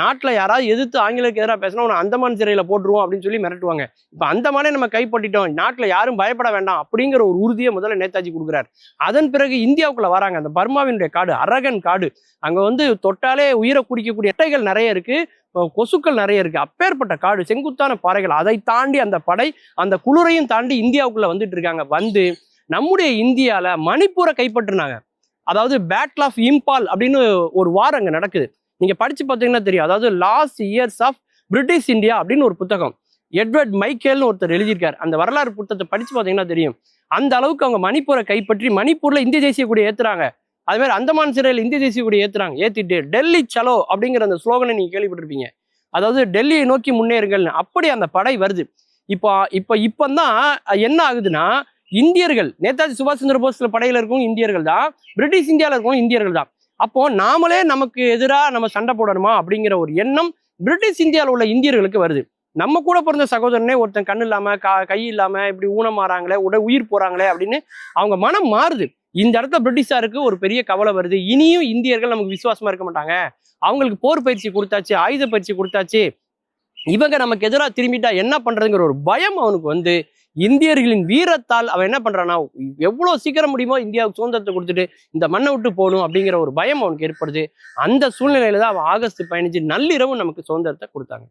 நாட்டில் யாராவது எதிர்த்து ஆங்கிலத்துக்கு எதிராக பேசினா உன்னை அந்தமான் சிறையில் போட்டுருவோம் அப்படின்னு சொல்லி மிரட்டுவாங்க. இப்போ அந்தமானே நம்ம கைப்பற்றிட்டோம். நாட்டில் யாரும் பயப்பட வேண்டாம் அப்படிங்கிற ஒரு உறுதியை முதல்ல நேதாஜி கொடுக்குறாரு. அதன் பிறகு இந்தியாவுக்குள்ளே வராங்க. அந்த பர்மாவினுடைய காடு அரகன் காடு. அங்கே வந்து தொட்டாலே உயிரை குடிக்கக்கூடிய எட்டைகள் நிறைய இருக்குது கொசுக்கள் நிறைய இருக்கு. அப்பேற்பட்ட காடு செங்குத்தான பாறைகள். அதை தாண்டி அந்த படை அந்த குளிரையும் தாண்டி இந்தியாவுக்குள்ள வந்துட்டு இருக்காங்க. வந்து நம்முடைய இந்தியாவில் மணிப்பூரை கைப்பற்றினாங்க. அதாவது பேட்டில் ஆஃப் இம்பால் அப்படின்னு ஒரு வார் அங்கே நடக்குது. நீங்கள் படித்து பார்த்தீங்கன்னா தெரியும். அதாவது last years of British India அப்படின்னு ஒரு புத்தகம். எட்வர்ட் மைக்கேல்னு ஒருத்தர் எழுதியிருக்கார். அந்த வரலாறு புத்தகத்தை படித்து பார்த்தீங்கன்னா தெரியும். அந்த அளவுக்கு அவங்க மணிப்பூரை கைப்பற்றி மணிப்பூரில் இந்திய தேசிய கூட ஏற்றுறாங்க அது மாதிரி அந்தமான் சிறையில் இந்திய தேசிய கூட ஏற்றுறாங்க ஏற்றிட்டு டெல்லி சலோ அப்படிங்கிற அந்த ஸ்லோகனை நீங்கள் கேள்விப்பட்டிருப்பீங்க. அதாவது டெல்லியை நோக்கி முன்னேறுங்கள்னு அப்படி அந்த படை வருது. இப்போ இப்போ இப்போ தான் என்ன ஆகுதுன்னா இந்தியர்கள் நேதாஜி சுபாஷ் சந்திர போஸ்ல படையில் இருக்கவங்க இந்தியர்கள் தான் பிரிட்டிஷ் இந்தியாவில் இருக்கவங்க இந்தியர்கள் தான். அப்போ நாமளே நமக்கு எதிராக நம்ம சண்டை போடணுமா அப்படிங்கிற ஒரு எண்ணம் பிரிட்டிஷ் இந்தியாவில் உள்ள இந்தியர்களுக்கு வருது. நம்ம கூட பிறந்த சகோதரனே ஒருத்தன் கண்ணு இல்லாம கா கை இல்லாம இப்படி ஊனம் மாறாங்களே உட உயிர் போறாங்களே அப்படின்னு அவங்க மனம் மாறுது. இந்த இடத்த பிரிட்டிஷாருக்கு ஒரு பெரிய கவலை வருது. இனியும் இந்தியர்கள் நமக்கு விசுவாசமா இருக்க மாட்டாங்க. அவங்களுக்கு போர் பயிற்சி கொடுத்தாச்சு ஆயுத பயிற்சி கொடுத்தாச்சு. இவங்க நமக்கு எதிராக திரும்பிட்டா என்ன பண்றதுங்கிற ஒரு பயம் அவனுக்கு வந்து இந்தியர்களின் வீரத்தால் அவன் என்ன பண்றான்னா எவ்வளவு சீக்கிரம் முடியுமோ இந்தியாவுக்கு சுதந்திரத்தை கொடுத்துட்டு இந்த மண்ணை விட்டு போகணும் அப்படிங்கிற ஒரு பயம் அவனுக்கு ஏற்படுது. அந்த சூழ்நிலையில தான் அவன் ஆகஸ்ட் பதினஞ்சு நள்ளிரவு நமக்கு சுதந்திரத்தை கொடுத்தாங்க.